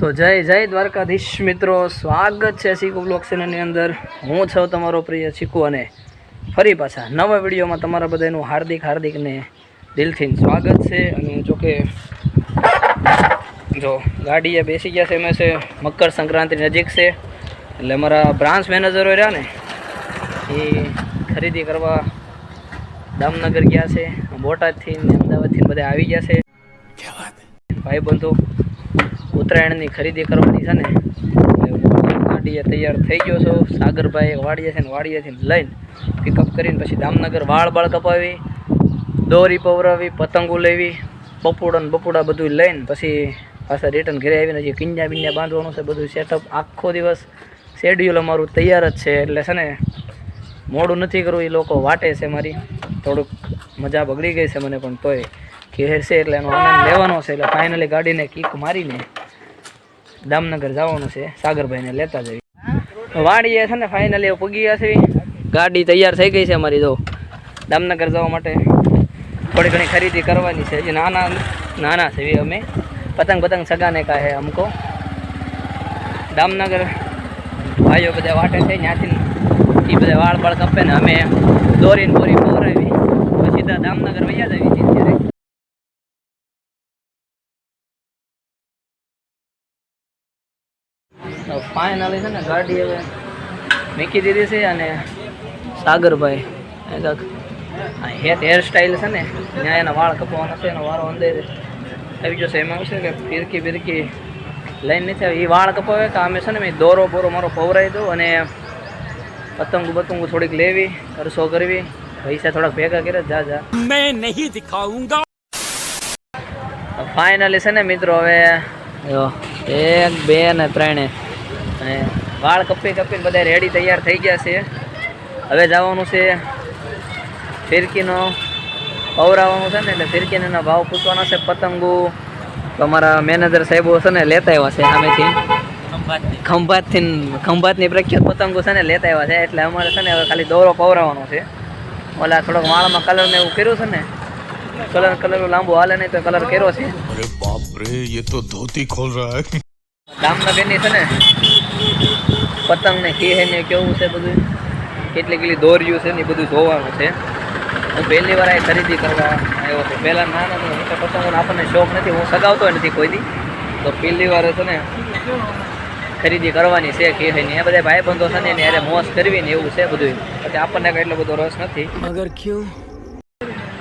તો જય જય દ્વારકાધીશ મિત્રો. સ્વાગત છે ચીકુ બ્લોક ચેનલની અંદર. હું છું તમારો પ્રિય શીખુ અને ફરી પાછા નવા વિડીયોમાં તમારા બધાનું હાર્દિક હાર્દિકને દિલથી સ્વાગત છે. અને જો કે જો ગાડીએ બેસી ગયા છે અમે છે મકર સંક્રાંતિ નજીક છે. એટલે અમારા બ્રાન્ચ મેનેજરો રહ્યા ને એ ખરીદી કરવા દામનગર ગયા છે. બોટાદથી ને અમદાવાદથી બધા આવી ગયા છે. ભાઈ બંધુ ઉત્તરાયણની ખરીદી કરવાની છે ને. ગાડીએ તૈયાર થઈ ગયો છો. સાગરભાઈ વાડીએ છે ને વાડીએથી લઈને પિકઅપ કરીને પછી દામનગર વાળ બાળ કપાવી, દોરી પવરાવી, પતંગો લેવી પપોડા ને બપોડા બધું લઈને પછી પાછા રિટર્ન ઘરે આવીને હજી કિંજા બિંજા બાંધવાનું છે, બધું સેટઅપ આખો દિવસ શેડ્યુલ અમારું તૈયાર જ છે. એટલે છે ને મોડું નથી કરવું, એ લોકો વાટે છે મારી. થોડુંક મજા બગડી ગઈ છે મને પણ તોય. ઘેર છે એટલે એનો આનંદ લેવાનો છે. એટલે ફાઇનલી ગાડીને કિક મારીને દામનગર જવાનું છે. સાગરભાઈને લેતા જવી વાડીએ છે ને ફાઇનલી પૂગી ગયા છે. ગાડી તૈયાર થઈ ગઈ છે અમારી જો. દામનગર જવા માટે થોડી ઘણી ખરીદી કરવાની છે. જે નાના નાના છે અમે. પતંગ પતંગ સગાને કા હે અમકો. દામનગર ભાઈઓ બધા વાટે છે. ત્યાંથી એ બધા વાળ બાળ કપે ને અમે દોરીને બોરી પછી સીધા દામનગર વૈયા જ ફાઇનલી છે ને ગાડી હવે મૂકી દીધી છે અને સાગરભાઈ આ હેત હેર સ્ટાઇલ છે ને ત્યાં એના વાળ કપવાનો છે એનો વાળો અંદર આવી જશે એમાં છે કે ફિરકી બિરકી લઈને નથી આવી. એ વાળ કપાવે કે અમે છે ને મેં દોરો બોરો મારો પવરાઈ દઉં અને પતંગ બતંગ થોડીક લેવી કરશો કરવી પૈસા થોડાક ભેગા કર્યા જા જા. મેં નહીં દિખાઉંગા. ફાઇનલી છે ને મિત્રો હવે એક બે ને ત્રણે અને વાળ કપી કપીને બધા રેડી તૈયાર થઈ ગયા છે. હવે જવાનું છે ફિરકીનો પવરાવવાનું છે ને એટલે ફિરકીને એના ભાવ પૂછવાના છે. પતંગો તો તમારા મેનેજર સાહેબો છે ને લેતા આવ્યા છે સામેથી. ખંભાતથી. ખંભાતની પ્રખ્યાત પતંગો છે ને લેતા આવ્યા છે. એટલે અમારે છે ને હવે ખાલી દોરો પવરાવવાનો છે. ઓલા થોડોક વાળમાં કલર ને એવું કર્યું છે ને કલર કલર લાંબો હાલે નહીં તો કલર કર્યો છે. અરે બાપ રે યે તો ધોતી ખોલ રહા હે. દામનગરની છે ને પતંગને કે છે ને કેવું છે બધું? કેટલી કેટલી દોર્યું છે ને એ બધું જોવાનું છે. હું પહેલી વાર આ ખરીદી કરવા આવ્યો છું. પહેલાં નાના હું તો પતંગોનો આપણને શોખ નથી હું સગાવતો નથી કોઈથી. તો પહેલી વાર છે ને ખરીદી કરવાની છે કે નહીં એ બધા ભાઈ બંધો છે ને એને યારે મોસ કરવી ને એવું છે બધું પછી આપણને કાંઈ એટલો બધો રસ નથી. મગર ક્યું?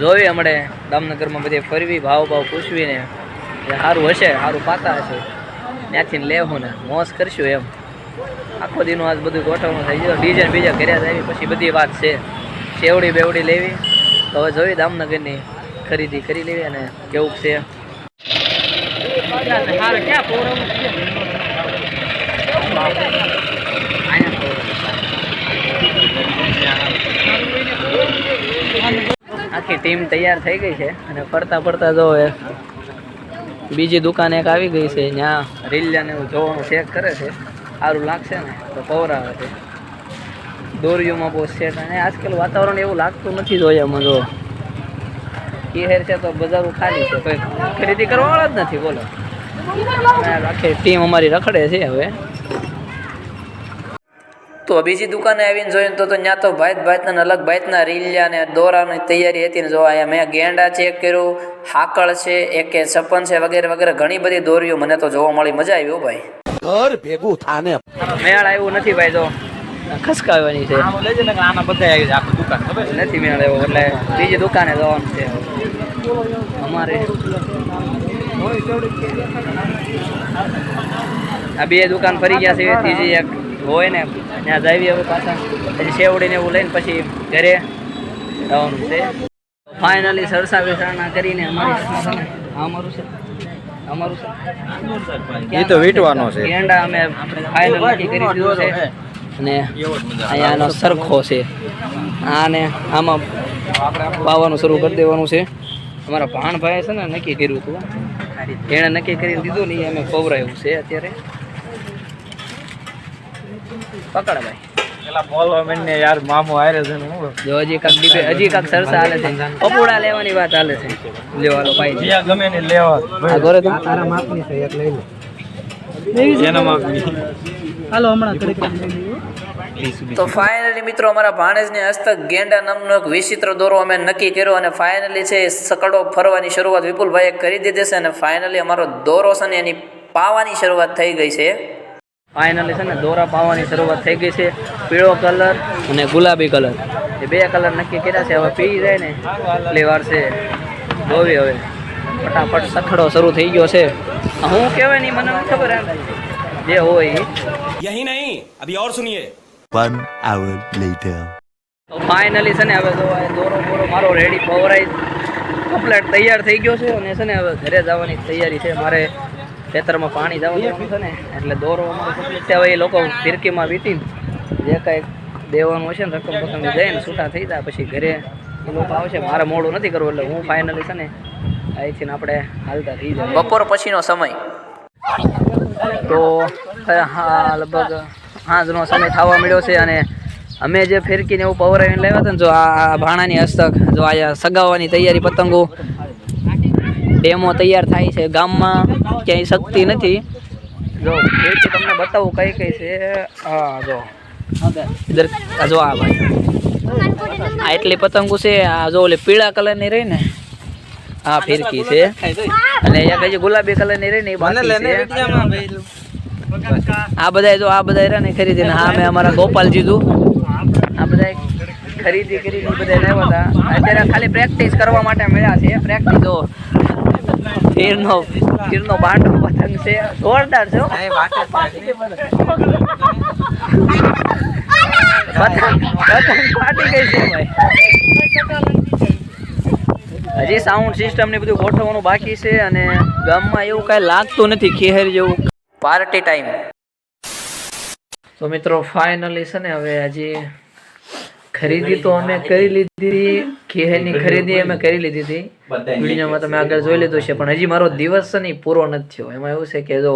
જોઈ હમણે દામનગરમાં બધે ફરવી ભાવ ભાવ પૂછવીને સારું હશે સારું પાતા હશે. ત્યાંથી લેવું ને. મોસ કરશું એમ. આખો દીનું આજ બધું ગોઠવણું થઈ ગયું. ડિઝાઇન બીજા કર્યા થાય આવી પછી બધી વાત છે. સેવડી બેવડી લેવી. તો હવે જોઈ દામનગરની ખરીદી કરી લેવી અને કેવું છે. આખી ટીમ તૈયાર થઈ ગઈ છે અને ફરતા ફરતા જો બીજી દુકાન એક આવી ગઈ છે. ત્યાં રીલ્યા ને એવું જોવાનું ચેક કરે છે. સારું લાગશે ને, તો પવરાવે છે. દોરીઓમાં બહુ સેટ અને આજકાલ વાતાવરણ એવું લાગતું નથી જોયામાં, જો. કીહેર છે તો બજારો ખાલી છે, કોઈ ખરીદી કરવાવાળા જ નથી, બોલો. આખી ટીમ અમારી રખડે છે હવે. તો બીજી દુકાને આવીને જોયું તો ત્યાં તો ભાત ભાઈતના અલગ ભાઈતના રીલ્યા ને દોરાની તૈયારી હતી ને જો અહીંયા મેં ગેંડા ચેક કર્યું, હાકળ છે, એકે છપ્પન છે વગેરે વગેરે ઘણી બધી દોરીઓ મને તો જોવા મળી, મજા આવી ભાઈ. ઘર ભેગું થાને. મેળ આવ્યું નથી ભાઈ તો ખસકાવવાની છે. આના બધા આવી છે આખું દુકાન નથી મેળ આવ્યો એટલે બીજી દુકાને જવાનું છે. અમારે આ બે દુકાન ફરી ગયા છે. ત્રીજી એક હોય ને ત્યાં જાવી હવે પાછા. પછી શેવડીને એવું લઈને પછી ઘરે જવાનું છે. ફાઇનલી સરસા વિસરણા કરીને અમારી અમારું છે. અમારું છે એ તો વીટવાનો છે. ગેંડા અમે ફાઇનલ નક્કી કરી દીધું છે. અને અહીંયા આનો સરખો છે. આને આમાં વાવવાનું શરૂ કરી દેવાનું છે. અમારા ભાણભાઈએ છે ને નક્કી કર્યું હતું. એણે નક્કી કરી દીધું ને એ અમે પવરાયું છે અત્યારે. પકડ ભાઈ. પેલા બોલવા મને યાર મામો આરે છે ને હું જો હજી કાંક ડીપે હજી કાંક સરસા હાલે છે. પપોડા લેવાની વાત હાલે છે. લેવાલો ભાઈ. જ્યાં ગમે ને લેવા. આ ગોરે તો તારા માપની છે એક લઈ લે. એના માપની. તો ફાઇનલી મિત્રો અમારા ભાણેજની હસ્તક ગેંડા નામનો એક વિચિત્ર દોરો અમે નક્કી કર્યો અને ફાઇનલી છે એ સકડો ફરવાની શરૂઆત વિપુલભાઈએ કરી દીધી છે અને ફાઇનલી અમારો દોરો છે ને એની પાવાની શરૂઆત થઈ ગઈ છે. ફાઇનલી છે ને દોરા પાવાની શરૂઆત થઈ ગઈ છે. પીળો કલર અને ગુલાબી કલર. એ બે કલર નક્કી કર્યા છે. હવે પી જાય ને એટલી વાર છે. ધોવી હવે. ફટાફટ સખડો શરૂ થઈ ગયો છે. હું કહેવાય નહીં મને ખબર એમ. જે હોય યહી નહીં. અભી ઓર સુનિયે વન આવર લેટર તો ફાઇનલી છે ને હવે તો દોરો બોરો મારો રેડી પવરાઈ કમ્પ્લેટ તૈયાર થઈ ગયો છે. અને છે ને હવે ઘરે જવાની તૈયારી છે. મારે ખેતરમાં પાણી જવાનું ને એટલે દોરો હવે એ લોકો ફિરકીમાં વીટીને જે કાંઈ દેવાનું હશે ને રકમ બકમ જઈને છૂટા થઈ જાય પછી ઘરે એ લોકો આવશે. મારે મોડું નથી કરવું એટલે હું ફાઇનલી છે ને અહીંથી આપણે હાલતા થઈ જાય બપોર પછીનો સમય. તો હા લગભગ સાંજનો સમય થવા મળ્યો છે અને અમે જે ફિરકીને એવું પવરાવીને લાવ્યા હતા ને જો આ આ ભાણાની હસ્તક જો આ સગાવવાની તૈયારી પતંગો ડેમો તૈયાર થાય છે. ગામમાં ક્યાંય શક્તિ નથી. જો ફિરકી તમને બતાવું કઈ કઈ છે. હા જો. ઇધર જો આ ભાઈ. આ એટલી પતંગો છે આ જો ઓલી પીળા કલરની રહી ને હા ફિરકી છે. અને એક કઈ ગુલાબી કલરની રહી ને એ બાકી છે. આ બધા જો આ બધા રહ્યા ને ખરીદીને હા મેં અમારા ગોપાલજી તું આ બધા ખરીદી કરીને બધા લેવા હતા. અત્યારે ખાલી પ્રેક્ટિસ કરવા માટે મળ્યા છે. પ્રેક્ટિસ તીરનો તીરનો બાંડો પતંગ છે. જોરદાર છે પતંગ પતંગ ફાટી ગઈ છે ભાઈ. હજી સાઉન્ડ સિસ્ટમ ને બધું ગોઠવવાનું બાકી છે અને ગામમાં એવું કાંઈ લાગતું નથી ખેહર જેવું. પાર્ટી ટાઈમ તો મિત્રો ફાઇનલી છે ને હવે હજી ખરીદી તો અમે કરી લીધી કેહની ખરીદી અમે કરી લીધી હતી. વિડીયોમાં તમે આગળ જોઈ લીધું છે પણ હજી મારો દિવસ છે નહીં પૂરો નથી થયો. એમાં એવું છે કે જો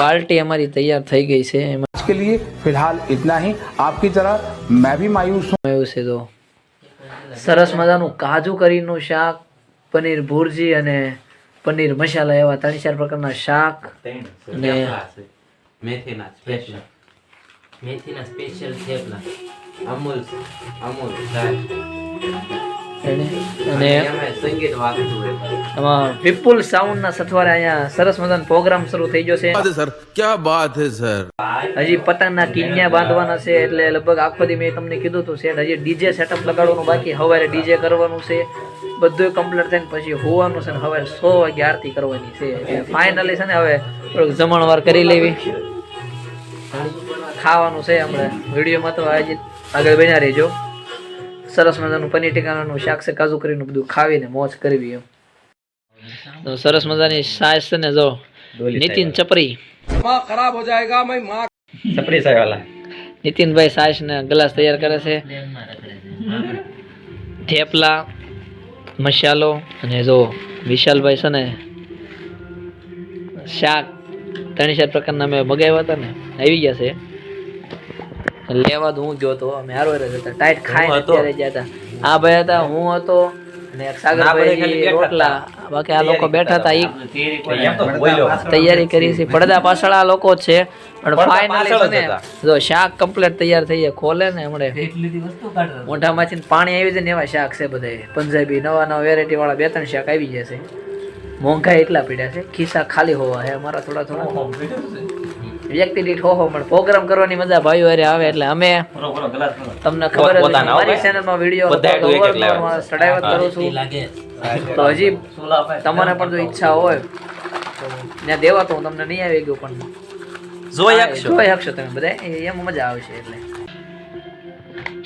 પાર્ટી અમારી તૈયાર થઈ ગઈ છે. એમાં કે લીએ ફિલહાલ ઇતના હી આપકી તરહ મેં ભી માયુસ હું એવું છે તો સરસ મજાનું કાજુ કરીનું શાક પનીર ભુરજી અને પનીર મસાલા એવા ત્રણ ચાર પ્રકારના શાક અને મેથીના સ્પેશિયલ મેથીના સ્પેશિયલ થેપલા. અમૂલ અમૂલ. અને સંગીત વાગતું વિપુલ સાઉન્ડ ના સથવારે અહીંયા સરસ મજાનો પ્રોગ્રામ શરૂ થઈ ગયો છે. સર? ક્યાં વાત હે સર? હજી પતંગના કિન્યા બાંધવાના છે એટલે લગભગ આખો દી મેં તમને કીધું હતું સેટ હજી ડીજે સેટઅપ લગાડવાનું બાકી હવારે ડીજે કરવાનું છે. બધું કમ્પ્લીટ થઈને પછી હોવાનું છે ને હવે સો વાગે આરતી કરવાની છે. ફાઇનલી છે ને હવે થોડુંક જમણવાર કરી લેવી. ખાવાનું છે હમણાં. વિડીયોમાં તો આયોજિત આગળ બન્યા રહેજો. સરસ મજાનું પનીર ટીકાનું શાક છે કાજુ કરીને બધું ખાવીને મોજ કરવી એમ. તો સરસ મજાની સાસ છે ને જો નીતિન ચપરી. સપરી સાહેબ વાલા નીતિનભાઈ સાસ ને ગ્લાસ તૈયાર કરે છે. થેપલા મસાલો અને જો વિશાલભાઈ છે ને શાક ત્રણ ચાર પ્રકારના મેં મગાવ્યા હતા ને આવી ગયા છે. લેવા તો હું ગયો તો. અમે હારો હતા ટાઈટ ખાઈ અત્યારે ગયા હતા. આ ભાઈ હતા હું હતો અને સાગરભાઈ રોટલા. બાકી આ લોકો બેઠા હતા ઈ તૈયારી કરી છે. પડદા પાછળ આ લોકો છે. પણ ફાઇનલી જ શાક કમ્પ્લીટ તૈયાર થઈ જાય ખોલે ને હમણે. મોઢામાંથી પાણી આવી જાય ને એવા શાક છે બધા પંજાબી નવા નવા વેરાયટી વાળા બે ત્રણ શાક આવી જશે મોંઘા એટલા પીડ્યા છે. ખિસ્સા ખાલી હોવા હે. અમારા થોડા થોડા વ્યક્તિ દીઠ હો હો પણ પ્રોગ્રામ કરવાની મજા ભાઈઓ અરે આવે એટલે અમે તમને ખબર જ છે, મારી. ચેનલમાં વીડિયો. ચડાવત કરું છું. તો હજી તમારે પણ જો ઈચ્છા હોય ત્યાં દેવા તો હું તમને નહીં આવી ગયું પણ જોઈ શકશો જોઈ શકશો તમે બધા. એમ મજા આવશે એટલે.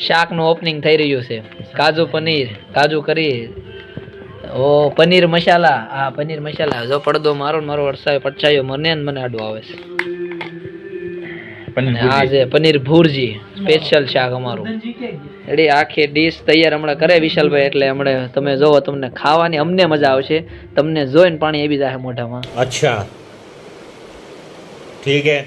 શાકનું ઓપનિંગ થઈ રહ્યું છે. કાજુ પનીર કાજુ કરી. ઓ પનીર મસાલા. આ પનીર મસાલા. જો પડદો મારો ને મારો વરસાવે પડછાયો મને મને આડું આવે છે. હા છે પનીર ભુરજી સ્પેશિયલ શાક અમારું. એડી આખી ડીશ તૈયાર હમણાં કરે વિશાલભાઈ એટલે હમણાં તમે જોવો તમને ખાવાની અમને મજા આવશે. તમને જોઈને પાણી એવી જાય મોઢામાં. અચ્છા. ઠીક હે.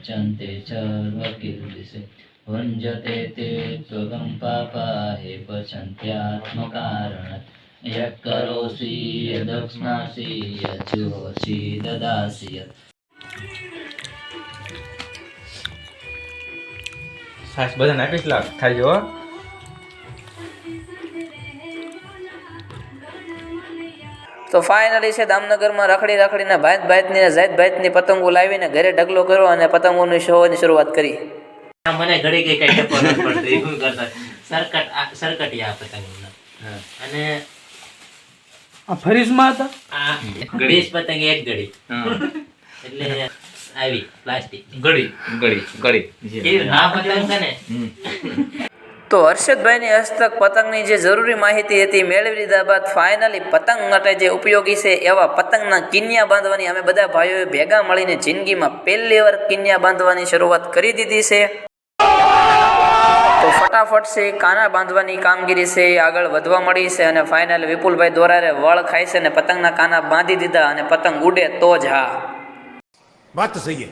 मुच्यन्ते सर्वकिल्बिषे भुञ्जते ते त्वगं पापा हे पचन्त्यात्मकारणात् यः करोषि यदक्ष्णासि यज्जुहोषि ददासि यत् સાસ બધાને આપીશ લાગ ખાજો હો. તો ફાઇનલી છે દામનગરમાં રખડી રખડીને ભાત ભાતની ને જાત ભાતની પતંગો લાવીને ઘરે ઢગલો કર્યો અને પતંગોની શોની શરૂઆત કરી. મને ઘડી કઈ કઈ પડતો શું કરતા. સરકટ સરકટી આ પતંગ અને આ ફરીસમાં હતા? આ પતંગ એક ઘડી. એટલે આવી પ્લાસ્ટિક ગળી ગળી કેવી આ પતંગ છે ને? તો હર્ષદભાઈની હસ્તક પતંગની જે જરૂરી માહિતી હતી, મેળવી લીધા બાદ ફાઇનલી પતંગ માટે જે ઉપયોગી છે, એવા પતંગના કિન્યા બાંધવાની અમે બધા ભાઈઓએ ભેગા મળીને જિંદગીમાં પહેલી વાર કિન્યા બાંધવાની શરૂઆત કરી દીધી છે. તો ફટાફટ છે, કાના બાંધવાની કામગીરી છે, એ આગળ વધવા મળી છે અને ફાઇનલ વિપુલભાઈ દોરારે વળ ખાય છે અને પતંગના કાના બાંધી દીધા અને પતંગ ઉડે તો જ હા. વાત સહી